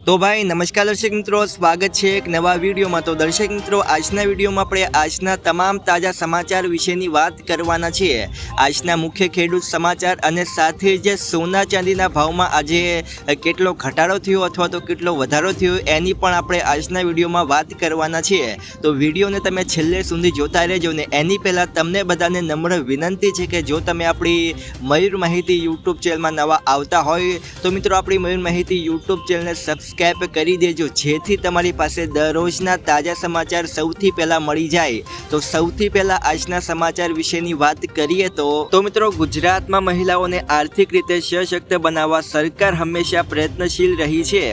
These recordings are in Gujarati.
તો ભાઈ, નમસ્કાર દર્શક મિત્રો, સ્વાગત છે એક નવા વિડીયોમાં. તો દર્શક મિત્રો, આજના વિડીયોમાં આપણે આજના તમામ તાજા સમાચાર વિશેની વાત કરવાના છીએ. આજના મુખ્ય ખેડૂત સમાચાર અને સાથે જે સોના ચાંદીના ભાવમાં આજે કેટલો ઘટાડો થયો અથવા તો કેટલો વધારો થયો એની પણ આપણે આજના વિડીયોમાં વાત કરવાના છીએ. તો વિડીયોને તમે છેલ્લે સુધી જોતા રહેજો ને એની પહેલાં તમને બધાને નમ્ર વિનંતી છે કે જો તમે આપણી મયુર માહિતી યુટ્યુબ ચેનલમાં નવા આવતા હોય, તો મિત્રો આપણી મયુર માહિતી યુટ્યુબ ચેનલને સબસ્ક્રાઈબ કરી દેજો. જેથી તમારી પાસે દરરોજના તાજા સમાચાર સૌથી પહેલાં મળી જાય. તો સૌથી પહેલાં આજના સમાચાર વિશેની વાત કરીએ તો તો મિત્રો ગુજરાતમાં મહિલાઓને આર્થિક રીતે સશક્ત બનાવવા સરકાર હંમેશા પ્રયત્નશીલ રહી છે.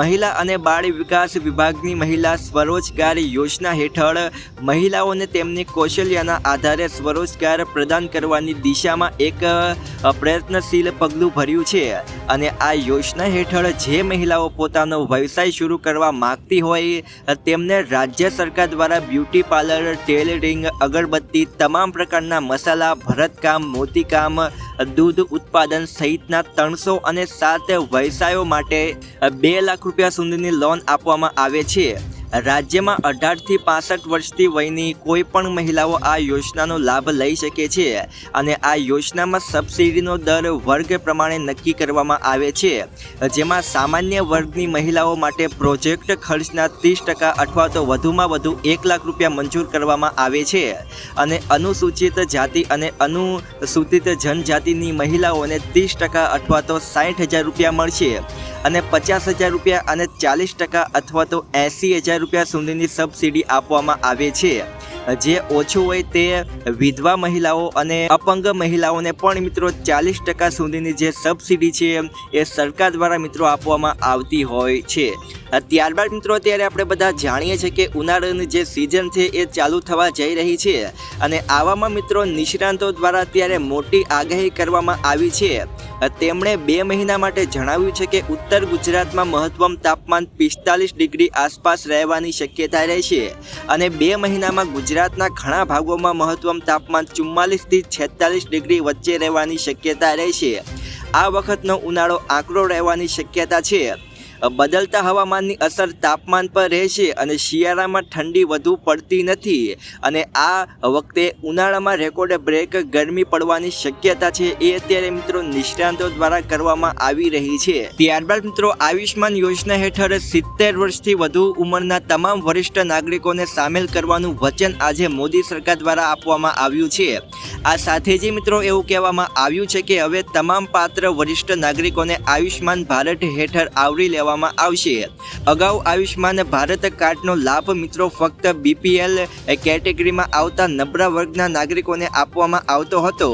મહિલા અને બાળ વિકાસ વિભાગની મહિલા સ્વરોજગાર યોજના હેઠળ મહિલાઓને તેમની કૌશલ્યના આધારે સ્વરોજગાર પ્રદાન કરવાની દિશામાં એક પ્રયત્નશીલ પગલું ભર્યું છે. અને આ યોજના હેઠળ જે મહિલાઓ પોતાનો વ્યવસાય શરૂ કરવા માગતી હોય, તેમને રાજ્ય સરકાર દ્વારા બ્યુટી પાર્લર, ટેલરિંગ, અગરબત્તી તમામ પ્રકારના મસાલા, ભરતકામ, મોતીકામ, દૂધ ઉત્પાદન સહિતના ત્રણસો અને સાત વ્યવસાયો માટે બે લાખ રૂપિયા સુધીની લોન આપવામાં આવે છે. રાજ્યમાં અઢારથી પાસઠ વર્ષથી વયની કોઈ પણ મહિલાઓ આ યોજનાનો લાભ લઈ શકે છે અને આ યોજનામાં સબસિડીનો દર વર્ગ પ્રમાણે નક્કી કરવામાં આવે છે. જેમાં સામાન્ય વર્ગની મહિલાઓ માટે પ્રોજેક્ટ ખર્ચના ત્રીસ ટકા અથવા તો વધુમાં વધુ એક લાખ રૂપિયા મંજૂર કરવામાં આવે છે. અને અનુસૂચિત જાતિ અને અનુસૂચિત જનજાતિની મહિલાઓને ત્રીસ ટકા અથવા તો સાઠ હજાર રૂપિયા મળશે. અને પચાસ હજાર રૂપિયા અને ચાલીસ ટકા અથવા તો એંસી હજાર રૂપિયા સુધીની સબસિડી આપવામાં આવે છે. જે ઓછું હોય તે વિધવા મહિલાઓ અને અપંગ મહિલાઓને પણ મિત્રો ચાલીસ ટકા સુધીની જે સબસિડી છે એ સરકાર દ્વારા મિત્રો આપવામાં આવતી હોય છે. ત્યારબાદ મિત્રો અત્યારે આપણે બધા જાણીએ છીએ કે ઉનાળાની જે સિઝન છે એ ચાલુ થવા જઈ રહી છે અને આવામાં મિત્રો નિષ્ણાંતો દ્વારા અત્યારે મોટી આગાહી કરવામાં આવી છે. તેમણે બે મહિના માટે જણાવ્યું છે કે ઉત્તર ગુજરાતમાં મહત્તમ તાપમાન પિસ્તાલીસ ડિગ્રી આસપાસ રહેવાની શક્યતા રહેશે અને બે મહિનામાં ગુજરાતના ઘણા ભાગોમાં મહત્તમ તાપમાન ચુમ્માલીસથી છેતાલીસ ડિગ્રી વચ્ચે રહેવાની શક્યતા રહેશે આ વખતનો ઉનાળો આકરો રહેવાની શક્યતા છે. બદલતા હવામાનની અસર તાપમાન પર રહેશે અને શિયાળામાં ઠંડી વધુ પડતી નથી. અને આ વખતે ઉનાળામાં રેકોર્ડ બ્રેક ગરમી પડવાની શક્યતા છે એ અત્યારે મિત્રો નિષ્ણાંતો દ્વારા કરવામાં આવી રહી છે. ત્યારબાદ મિત્રો આયુષ્માન યોજના હેઠળ સિત્તેર વર્ષથી વધુ ઉંમરના તમામ વરિષ્ઠ નાગરિકોને સામેલ કરવાનું વચન આજે મોદી સરકાર દ્વારા આપવામાં આવ્યું છે. આ સાથે જ મિત્રો એવું કહેવામાં આવ્યું છે કે હવે તમામ પાત્ર વરિષ્ઠ નાગરિકોને આયુષ્માન ભારત હેઠળ આવરી લેવામાં આવશે. અગાઉ આયુષ્માન ભારત કાર્ડનો લાભ મિત્રો ફક્ત બીપીએલ કેટેગરીમાં આવતા નબળા વર્ગના નાગરિકોને આપવામાં આવતો હતો.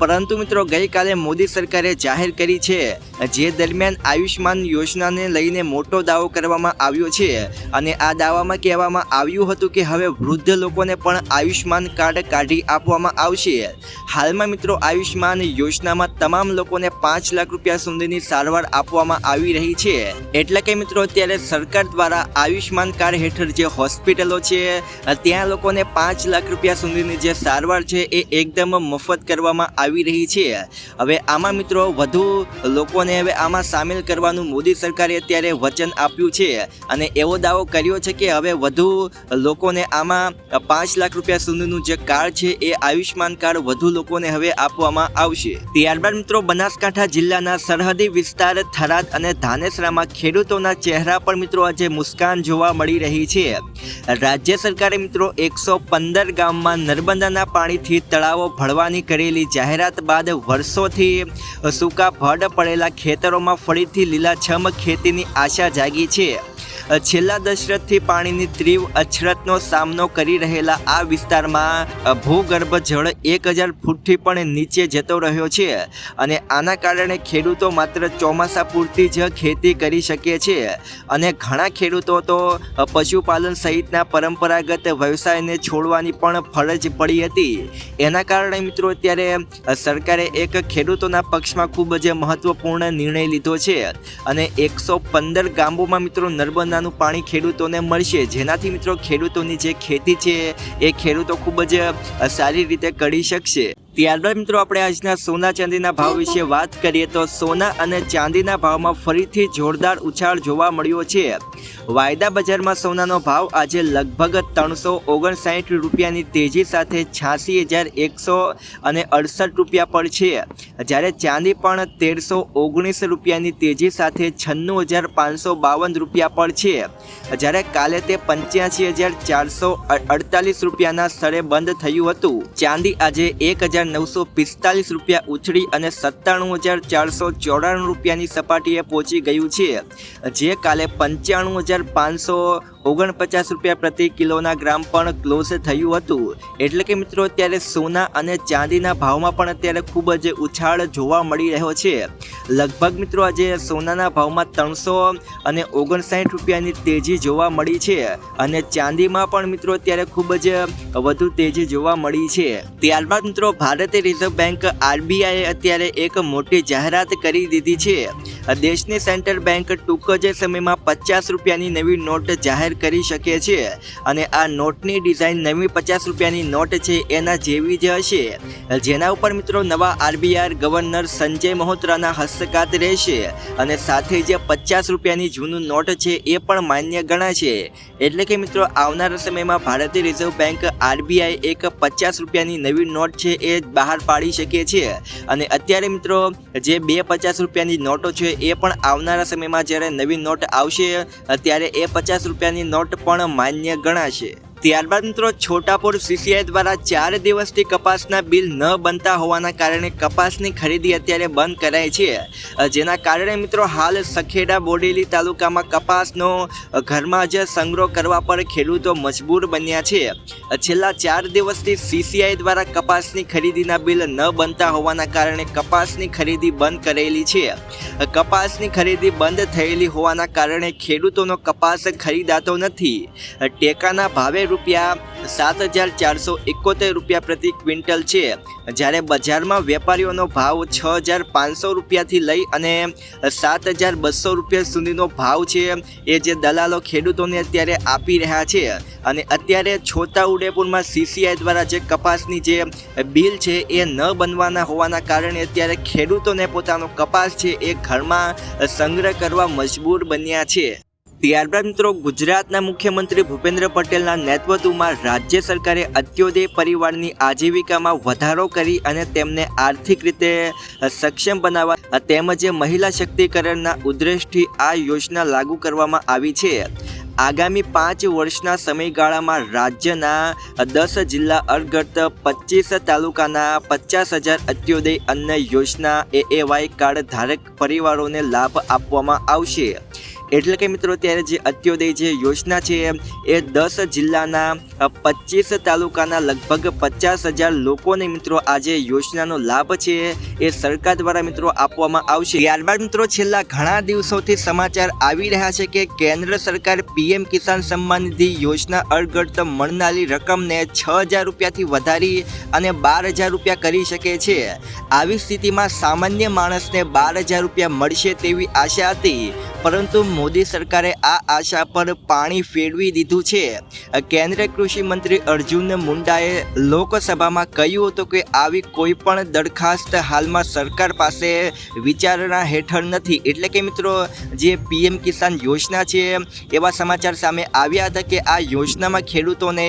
પરંતુ મિત્રો ગઈકાલે મોદી સરકારે જાહેર કરી છે જે દરમિયાન આયુષ્માન યોજનાને લઈને મોટો દાવો કરવામાં આવ્યો છે અને આ દાવામાં કહેવામાં આવ્યું હતું કે હવે વૃદ્ધ લોકોને પણ આયુષ્માન કાર્ડ કાઢી આપવામાં આવશે. હાલમાં મિત્રો આયુષ્માન યોજનામાં તમામ લોકોને પાંચ લાખ રૂપિયા સુધીની સારવાર આપવામાં આવી રહી છે. એટલે કે મિત્રો અત્યારે સરકાર દ્વારા આયુષ્માન કાર્ડ હેઠળ જે હોસ્પિટલો છે, ત્યાં લોકોને પાંચ લાખ રૂપિયા સુધીની જે સારવાર છે એ એકદમ મફત કરવામાં આવી રહી છે. હવે આમાં મિત્રો વધુ લોકોને હવે આમાં સામેલ કરવાનું મોદી સરકારે અત્યારે વચન આપ્યું છે. અને એવો દાવો કર્યો છે કે હવે વધુ લોકોને આમાં પાંચ લાખ રૂપિયા સુધીનું જે કાર્ડ છે એ આયુષ્માન કાર્ડ વધુ લોકોને હવે આપવામાં આવશે. ત્યારબાદ મિત્રો, બનાસકાંઠા જિલ્લાના સરહદી વિસ્તાર થરાદ અને ધાનેસરામાં ખેડૂતોના ચહેરા પર મિત્રો આજે મુસ્કાન જોવા મળી રહી છે. રાજ્ય સરકારે મિત્રો એકસો પંદર ગામમાં નર્મદાના પાણીથી તળાવો ભળવાની કરેલી જાહેરાત બાદ વર્ષોથી સૂકા ભડ પડેલા ખેતરોમાં ફરીથી લીલાછમ ખેતીની આશા જાગી છે. છેલ્લા દશરથથી પાણીની તીવ્ર અછરતનો સામનો કરી રહેલા આ વિસ્તારમાં ભૂગર્ભ જળ એક હજાર ફૂટથી પણ નીચે જતો રહ્યો છે અને આના કારણે ખેડૂતો માત્ર ચોમાસા પૂરતી જ ખેતી કરી શકે છે અને ઘણા ખેડૂતો તો પશુપાલન સહિતના પરંપરાગત વ્યવસાયને છોડવાની પણ ફરજ પડી હતી. એના કારણે મિત્રો અત્યારે સરકારે એક ખેડૂતોના પક્ષમાં ખૂબ જ મહત્વપૂર્ણ નિર્ણય લીધો છે અને એકસો પંદર ગામોમાં મિત્રો નર્મદાનું પાણી ખેડૂતોને મળશે. જેનાથી મિત્રો ખેડૂતોની જે ખેતી છે, એ ખેડૂતો ખૂબ જ સારી રીતે કરી શકશે. ત્યારબાદ મિત્રો આપણે આજના સોના ચાંદીના ભાવ વિશે વાત કરીએ તો સોના અને ચાંદીના ભાવમાં ફરીથી જોરદાર ઉછાળ જોવા મળ્યો છે. વાયદા બજારમાં સોનાનો ભાવ આજે લગભગ ત્રણસો ઓગણસાઠ રૂપિયાની તેજી સાથે છ્યાસી હજાર એકસો અને અડસઠ રૂપિયા પર છે. જ્યારે ચાંદી પણ તેરસો ઓગણીસ રૂપિયાની તેજી સાથે છન્નું હજાર પાંચસો બાવન રૂપિયા પર છે. જ્યારે કાલે તે પંચ્યાસી હજાર ચારસો અડતાલીસ રૂપિયાના સ્થળે બંધ થયું હતું. ચાંદી આજે એક હજાર નવસો પિસ્તાલીસ રૂપિયા ઉછળી અને સત્તાણું હજાર ચારસો ચોરાણું રૂપિયાની સપાટીએ પહોંચી ગયું છે. જે કાલે પંચાણું હજાર પાંચસો ઓગણપચાસ રૂપિયા પ્રતિ કિલોના ગ્રામ પણ ક્લોઝ થયું હતું. એટલે કે મિત્રો, અત્યારે સોના અને ચાંદીના ભાવમાં પણ અત્યારે ખૂબ જ ઉછાળ જોવા મળી રહ્યો છે. લગભગ મિત્રો, આજે સોનાના ભાવમાં ત્રણસો અને ઓગણસાઠ રૂપિયાની તેજી જોવા મળી છે. અને ચાંદીમાં પણ મિત્રો, અત્યારે ખૂબ જ વધુ તેજી જોવા મળી છે. ત્યારબાદ મિત્રો, ભારતીય રિઝર્વ બેંક આરબીઆઈએ અત્યારે એક મોટી જાહેરાત કરી દીધી છે. દેશની સેન્ટ્રલ બેંક ટૂંક જ સમયમાં પચાસ રૂપિયાની નવી નોટ જાહેર કરી શકે છે. અને આ નોટની ડિઝાઇન નવી પચાસ રૂપિયાની નોટ છે, એના જેવી જ હશે. જેના ઉપર મિત્રો નવા આરબીઆર ગવર્નર સંજય મહોત્રાના હસ્તકાત રહેશે. અને સાથે જે પચાસ રૂપિયાની જૂનું નોટ છે, એ પણ માન્ય ગણાશે. એટલે કે મિત્રો, આવનારા સમયમાં ભારતીય રિઝર્વ બેંક આરબીઆઈ એક પચાસ રૂપિયાની નવી નોટ છે, એ બહાર પાડી શકે છે. અને અત્યારે મિત્રો, જે બે પચાસ રૂપિયાની નોટો છે, એ પણ આવનારા સમયમાં જ્યારે નવી નોટ આવશે, ત્યારે એ પચાસ રૂપિયાની નોટ પણ માન્ય ગણાશે. ત્યારબાદ મિત્રો છોટાપુર સીસીઆઈ દ્વારા ચાર દિવસથી કપાસના બિલ ન બનતા હોવાના કારણે કપાસની ખરીદી અત્યારે બંધ કરાઈ છે. જેના કારણે મિત્રો હાલ સખેડા બોડેલી તાલુકામાં કપાસનો ઘરમાં જ સંગ્રહ કરવા પર ખેડૂતો મજબૂર બન્યા છે. છેલ્લા ચાર દિવસથી સીસીઆઈ દ્વારા કપાસની ખરીદીના બિલ ન બનતા હોવાના કારણે કપાસની ખરીદી બંધ કરેલી છે. કપાસની ખરીદી બંધ થયેલી હોવાના કારણે ખેડૂતોનો કપાસ ખરીદાતો નથી. ટેકાના ભાવે રૂપિયા સાત હજાર ચારસો એકોતેર રૂપિયા પ્રતિ ક્વિન્ટલ છે. જ્યારે બજારમાં વેપારીઓનો ભાવ છ હજાર પાંચસો રૂપિયાથી લઈ અને સાત હજાર બસો રૂપિયા સુધીનો ભાવ છે એ જે દલાલો ખેડૂતોને અત્યારે આપી રહ્યા છે. અને અત્યારે છોટા ઉદેપુરમાં સીસીઆઈ દ્વારા જે કપાસની જે બિલ છે એ ન બનવાના હોવાના કારણે અત્યારે ખેડૂતોને પોતાનો કપાસ છે એ ઘરમાં સંગ્રહ કરવા મજબૂર બન્યા છે. ત્યારબાદ મિત્રો ગુજરાતના મુખ્યમંત્રી ભૂપેન્દ્ર પટેલના નેતૃત્વમાં રાજ્ય સરકારે અત્યોદય પરિવારની આજીવિકામાં વધારો કરી અને તેમને આર્થિક રીતે સક્ષમ બનાવવા તેમજ મહિલા શક્તિકરણના ઉદ્દેશથી આ યોજના લાગુ કરવામાં આવી છે. આગામી પાંચ વર્ષના સમયગાળામાં રાજ્યના દસ જિલ્લા અર્ગત પચીસ તાલુકાના પચાસ હજાર અત્યોદય અન્ન યોજના એએવાય કાર્ડ ધારક પરિવારોને લાભ આપવામાં આવશે. એટલે કે મિત્રો ત્યારે જે અત્યોદય જે યોજના છે, એ દસ જિલ્લાના પચીસ તાલુકાના લગભગ પચાસ હજાર લોકોને મિત્રો આ જે યોજનાનો લાભ છે, એ સરકાર દ્વારા મિત્રો આપવામાં આવશે. ત્યારબાદ મિત્રો છેલ્લા ઘણા દિવસોથી સમાચાર આવી રહ્યા છે કે કેન્દ્ર સરકાર પીએમ કિસાન સન્માન નિધિ યોજના અંતર્ગત મળનારી રકમને છ હજાર રૂપિયાથી વધારી અને બાર હજાર રૂપિયા કરી શકે છે. આવી સ્થિતિમાં સામાન્ય માણસને બાર હજાર રૂપિયા મળશે તેવી આશા હતી, પરંતુ મોદી સરકારે આ આશા પર પાણી ફેરવી દીધું છે. કેન્દ્રીય કૃષિ મંત્રી અર્જુન મુંડાએ લોકસભામાં કહ્યું હતું કે આવી કોઈ પણ દરખાસ્ત હાલમાં સરકાર પાસે વિચારણા હેઠળ નથી. એટલે કે મિત્રો, જે પીએમ કિસાન યોજના છે, એવા સમાચાર સામે આવ્યા હતા કે આ યોજનામાં ખેડૂતોને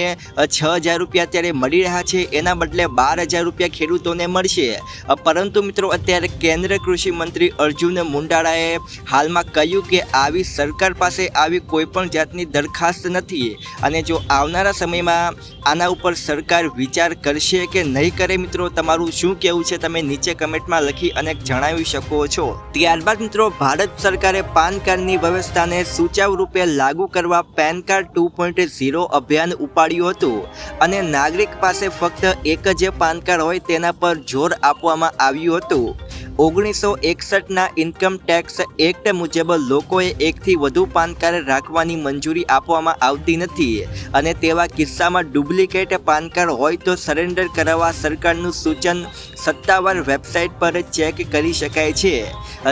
છ હજાર રૂપિયા અત્યારે મળી રહ્યા છે. એના બદલે બાર હજાર રૂપિયા ખેડૂતોને મળશે. પરંતુ મિત્રો, અત્યારે કેન્દ્રીય કૃષિ મંત્રી અર્જુન મુંડાળાએ હાલમાં કહ્યું કે આવી સરકાર પાસે આવી કોઈ પણ જાતની દરખાસ્ત નથી અને જો આવનારા સમયમાં આના ઉપર સરકાર વિચાર કરશે કે નહીં કરે મિત્રો, તમારું શું કહેવું છે તમે નીચે કમેન્ટમાં લખી અને જણાવી શકો છો. ત્યારબાદ મિત્રો, ભારત સરકારે પાન કાર્ડની વ્યવસ્થાને સુચારુ રૂપે લાગુ કરવા PAN card two point zero અભિયાન ઉપાડ્યું હતું. અને નાગરિક પાસે ફક્ત એક જ પાન કાર્ડ હોય તેના પર જોર આપવામાં આવ્યું હતું. ઓગણીસો એકસઠના ઇન્કમ ટેક્સ એક્ટ મુજબ લોકોએ એકથી વધુ પાન કાર્ડ રાખવાની મંજૂરી આપવામાં આવતી નથી અને તેવા કિસ્સામાં ડુપ્લિકેટ પાન કાર્ડ હોય તો સરેન્ડર કરાવવા સરકારનું સૂચન સત્તાવાર વેબસાઇટ પર ચેક કરી શકાય છે.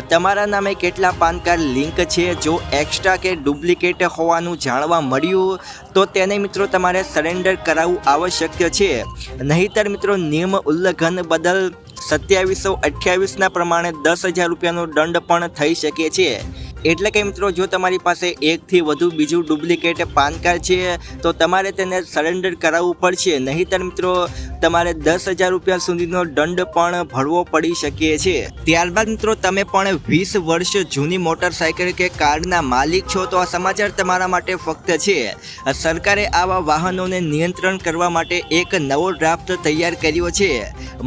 તમારા નામે કેટલા પાન કાર્ડ લિંક છે? જો એક્સ્ટ્રા કે ડુપ્લિકેટ હોવાનું જાણવા મળ્યું, તો તેને મિત્રો તમારે સરેન્ડર કરાવવું આવશ્યક છે. નહીતર મિત્રો નિયમ ઉલ્લંઘન બદલ સત્યાવીસો અઠ્યાવીસના પ્રમાણે દસ હજાર રૂપિયાનો દંડ પણ થઈ શકે છે. એટલે કે મિત્રો, જો તમારી પાસે એકથી વધુ બીજું ડુપ્લિકેટ પાન કાર્ડ છે, તો તમારે તેને સરેન્ડર કરાવવું પડશે. નહીંતર મિત્રો તમારે દસ હજાર રૂપિયા સુધીનો દંડ પણ ભરવો પડી શકે છે. ત્યારબાદ મિત્રો, તમે પણ વીસ વર્ષ જૂની મોટરસાયકલ કે કારના માલિક છો, તો આ સમાચાર તમારા માટે ફક્ત છે. સરકારે આવા વાહનોને નિયંત્રણ કરવા માટે એક નવો ડ્રાફ્ટ તૈયાર કર્યો છે.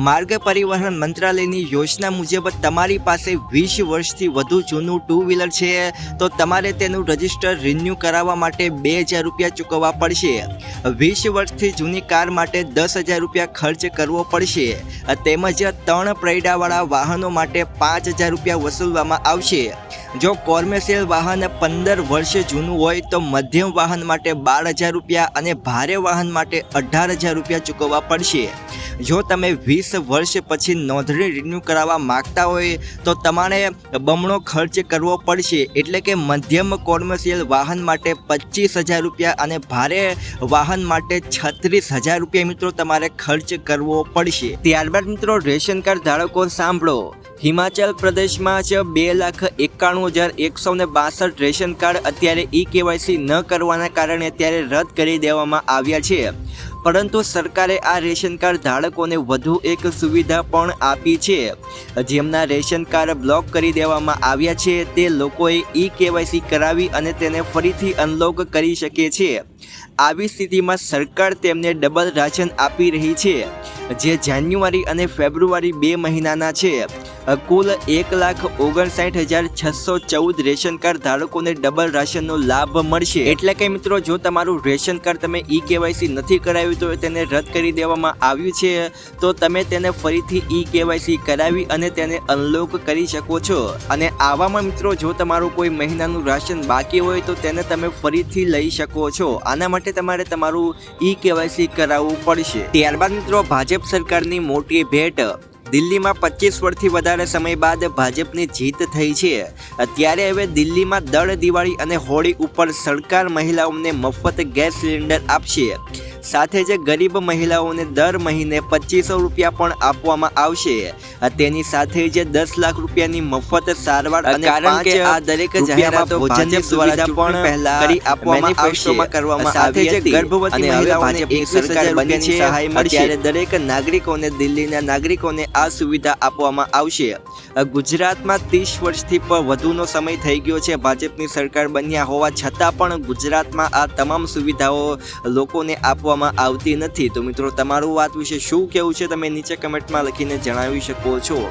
માર્ગ પરિવહન મંત્રાલયની યોજના મુજબ તમારી પાસે વીસ વર્ષથી વધુ જૂનું ટુ વ્હીલર છે, તો તમારે તેનું રજિસ્ટર રિન્યૂ કરાવવા માટે બે હજાર રૂપિયા ચૂકવવા પડશે. વીસ વર્ષથી જૂની કાર માટે દસ હજાર રૂપિયા ખર્ચ કરવો પડશે. તેમજ ત્રણ પ્રૈડાવાળા વાહનો માટે પાંચ હજાર રૂપિયા વસૂલવામાં આવશે. જો કોર્મેશિયલ વાહન પંદર વર્ષ જૂનું હોય તો મધ્યમ વાહન માટે બાર હજાર રૂપિયા અને ભારે વાહન માટે અઢાર હજાર રૂપિયા ચૂકવવા પડશે. જો તમે વીસ વર્ષ પછી નોંધણી રિન્યૂ કરાવવા માગતા હોય, તો તમારે બમણો ખર્ચ કરવો પડશે. એટલે કે મધ્યમ કોમર્શિયલ વાહન માટે પચીસ હજાર રૂપિયા અને ભારે વાહન માટે છત્રીસ હજાર રૂપિયા મિત્રો તમારે ખર્ચ કરવો પડશે. ત્યારબાદ મિત્રો રેશન કાર્ડ ધારકો સાંભળો. હિમાચલ પ્રદેશમાં જ બે લાખ એકાણું હજાર એકસો ને બાસઠ રેશન કાર્ડ અત્યારે ઈ કેવાયસી ન કરવાના કારણે અત્યારે રદ કરી દેવામાં આવ્યા છે. પરંતુ સરકારે આ રેશન કાર્ડ ધારકોને વધુ એક સુવિધા પણ આપી છે. જેમના રેશન કાર્ડ બ્લોક કરી દેવામાં આવ્યા છે, તે લોકોએ ઈ કેવાયસી કરાવી અને તેને ફરીથી અનલોક કરી શકે છે. આવી સ્થિતિમાં સરકાર તેમને ડબલ રાશન આપી રહી છે, જે જાન્યુઆરી અને ફેબ્રુઆરી બે મહિનાના છે. કુલ એક લાખ ઓગણસાઠ હજાર છસો ચૌદ રેશન કાર્ડ ધારકોને ડબલ રાશનનો લાભ મળશે. એટલે કે મિત્રો, જો તમારું રેશન કાર્ડ તમે ઈ કેવાયસી નથી કરાવ્યું તો તેને રદ કરી દેવામાં આવ્યું છે, તો તમે તેને ફરીથી ઈ કેવાયસી કરાવી અને તેને અનલોક કરી શકો છો. અને આવામાં મિત્રો, જો તમારું કોઈ મહિનાનું રાશન બાકી હોય તો તેને તમે ફરીથી લઈ શકો છો. આના માટે તમારે તમારું ઈ કેવાયસી કરાવવું પડશે. ત્યારબાદ મિત્રો, ભાજપ સરકારની મોટી ભેટ. દિલ્હીમાં પચીસ વર્ષથી વધારે સમય બાદ ભાજપની જીત થઈ છે. અત્યારે હવે દિલ્હીમાં દર દિવાળી અને હોળી ઉપર સરકાર મહિલાઓને મફત ગેસ સિલિન્ડર આપશે. સાથે જ ગરીબ મહિલાઓને દર મહિને પચીસો રૂપિયા પણ આપવામાં આવશે. તેની સાથે જ દસ લાખ રૂપિયાની મફત સારવાર અને કારણ કે આ દરેક જાહેરાતો ભોજનની સુવિધા પણ પહેલા કરી આપવામાં આવશે. કરવામાં સાથે હતી. ગર્ભવતી મહિલાઓને એક સરકાર બની છે સહાય મળશે. ત્યારે દરેક નાગરિકોને દિલ્હીના નાગરિકોને આ સુવિધા આપવામાં આવશે. ગુજરાતમાં ત્રીસ વર્ષથી પણ વધુનો સમય થઈ ગયો છે ભાજપની સરકાર બન્યા હોવા છતાં પણ ગુજરાતમાં આ તમામ સુવિધાઓ લોકોને આપવામાં આવતી નથી. તો મિત્રો, તમારું વાત વિશે શું કહેવું છે, તમે નીચે કમેન્ટમાં લખીને જણાવી શકો છો.